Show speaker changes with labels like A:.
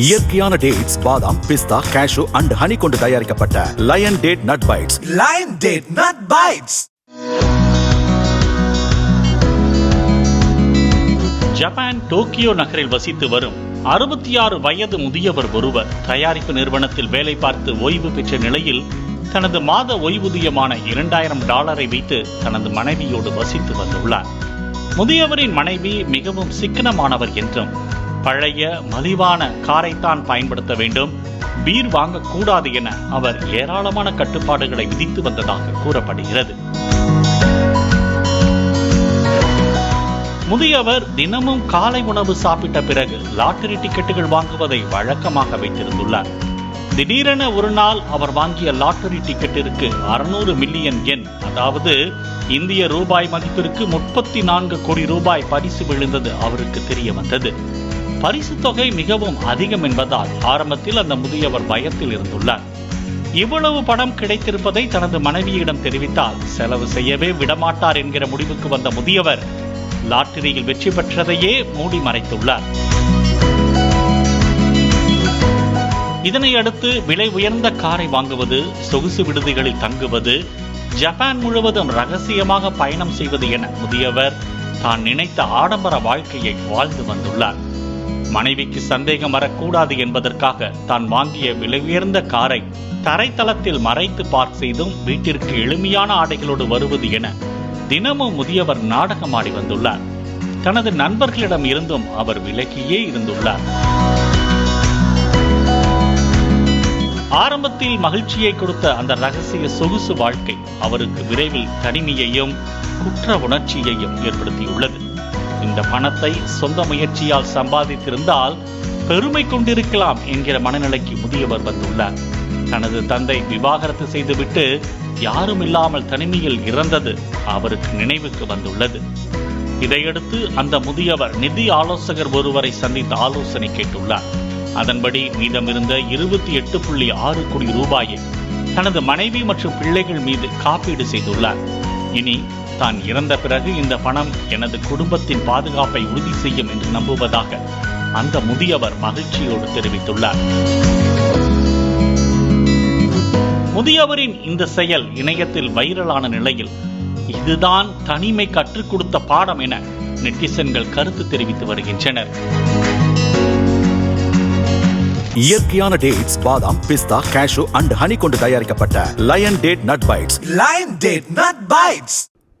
A: இயற்கையான டேட்ஸ் பாதாம் பிஸ்தா cash and honey கொண்டு தயாரிக்கப்பட்ட lion date nut bites
B: Lion Date Nut Bites.
C: Japan Tokyo நகரில் வசித்து வரும் அறுபத்தி ஆறு வயது முதியவர் ஒருவர் தயாரிப்பு நிறுவனத்தில் வேலை பார்த்து ஓய்வு பெற்ற நிலையில் தனது மாத ஓய்வூதியமான இரண்டாயிரம் டாலரை வைத்து தனது மனைவியோடு வசித்து வந்துள்ளார் முதியவரின் மனைவி மிகவும் சிக்கனமானவர் என்றும் பழைய மலிவான காரைத்தான் பயன்படுத்த வேண்டும். பீர் வாங்கக்கூடாது என அவர் ஏராளமான கட்டுப்பாடுகளை விதித்து வந்ததாக கூறப்படுகிறது. முதியவர் தினமும் காலை உணவு சாப்பிட்ட பிறகு லாட்டரி டிக்கெட்டுகள் வாங்குவதை வழக்கமாக வைத்திருந்துள்ளார். திடீரென ஒரு நாள் அவர் வாங்கிய லாட்டரி டிக்கெட்டிற்கு அறுநூறு மில்லியன் எண் அதாவது இந்திய ரூபாய் மதிப்பிற்கு முப்பத்தி நான்கு கோடி ரூபாய் பரிசு விழுந்தது அவருக்கு தெரிய வந்தது பரிசு தொகை மிகவும் அதிகம் என்பதால் ஆரம்பத்தில் அந்த முதியவர் பயத்தில் இருந்துள்ளார். இவ்வளவு பணம் கிடைத்திருப்பதை தனது மனைவியிடம் தெரிவித்தால் செலவு செய்யவே விடமாட்டார் என்கிற முடிவுக்கு வந்த முதியவர் லாட்டரியில் வெற்றி பெற்றதையே மூடி மறைத்துள்ளார். இதனை அடுத்து விலை உயர்ந்த காரை வாங்குவது சொகுசு விடுதிகளில் தங்குவது ஜப்பான் முழுவதும் ரகசியமாக பயணம் செய்வது என முதியவர் தான் நினைத்த ஆடம்பர வாழ்க்கையை வாழ்ந்து வந்துள்ளார். மனைவிக்கு சந்தேகம் வரக்கூடாது என்பதற்காக தான் வாங்கிய விலை உயர்ந்த காரை தரைத்தளத்தில் மறைத்து பார்க் செய்தும் வீட்டிற்கு எளிமையான ஆடைகளோடு வருவது என தினமும் முதியவர் நாடகமாடி வந்துள்ளார். தனது நண்பர்களிடம் இருந்தும் அவர் விலகியே இருந்துள்ளார். ஆரம்பத்தில் மகிழ்ச்சியை கொடுத்த அந்த ரகசிய சொகுசு வாழ்க்கை அவருக்கு விரைவில் தனிமையையும் குற்ற உணர்ச்சியையும் ஏற்படுத்தியுள்ளது. இந்த பணத்தை சொந்த முயற்சியால் சம்பாதித்திருந்தால் பெருமை கொண்டிருக்கலாம் என்கிற மனநிலைக்கு முதியவர் வந்துள்ளார். தனது தந்தை விவாகரத்து செய்துவிட்டு யாரும் இல்லாமல் தனிமையில் இறந்தது அவருக்கு நினைவுக்கு வந்துள்ளது. இதையடுத்து அந்த முதியவர் நிதி ஆலோசகர் ஒருவரை சந்தித்து ஆலோசனை கேட்டுள்ளார். அதன்படி மீதமிருந்த இருபத்தி எட்டு புள்ளி ஆறு கோடி ரூபாயை தனது மனைவி மற்றும் பிள்ளைகள் மீது காப்பீடு செய்துள்ளார். இனி தான் இறந்த பிறகு இந்த பணம் எனது குடும்பத்தின் பாதுகாப்பை உறுதி செய்யும் என்று நம்புவதாக அந்த முதியவர் மகிழ்ச்சியோடு தெரிவித்துள்ளார். முதியவரின் இந்த செயல் இணையத்தில் வைரலான நிலையில் இதுதான் தனிமை கற்றுக் கொடுத்த பாடம் என நெட்டிசன்கள் கருத்து தெரிவித்து வருகின்றனர்.
A: இயற்கையான டேட்ஸ் பாதாம் பிஸ்தா கேஷு அண்ட் ஹனி கொண்டு தயாரிக்கப்பட்ட lion date nut bites
B: Lion Date Nut Bites.